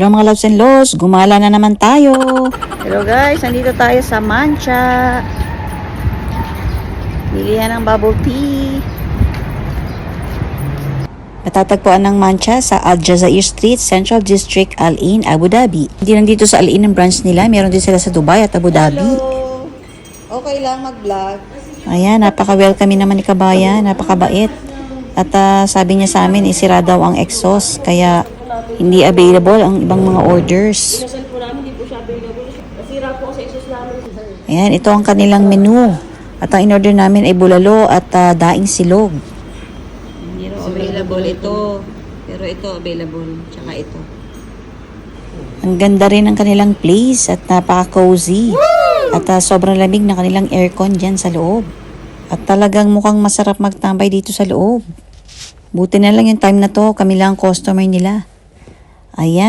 Hello mga loves and lows, gumala na naman tayo. Hello guys, nandito tayo sa Mancha. Bilihan ng bubble tea. Matatagpuan ng Mancha sa Al Jazair Street, Central District, Al Ain, Abu Dhabi. Hindi lang dito sa Al Ain ang branch nila, meron din sila sa Dubai at Abu Dhabi. Okay lang mag-vlog. Ayan, napaka-welcome naman ni Kabayan, napakabait. At ah, sabi niya sa amin, isira daw ang exhaust, kaya hindi available ang ibang mga orders. Ayan, ito ang kanilang menu. At ang in-order namin ay bulalo at ah, daing silog. Hindi raw available ito, pero ito available, tsaka ito. Ang ganda rin ng kanilang place at napaka-cozy. At ah, sobrang lamig na kanilang aircon dyan sa loob. At talagang mukhang masarap magtambay dito sa loob. Buti na lang yung time na to, kami lang ang customer nila. Ayan.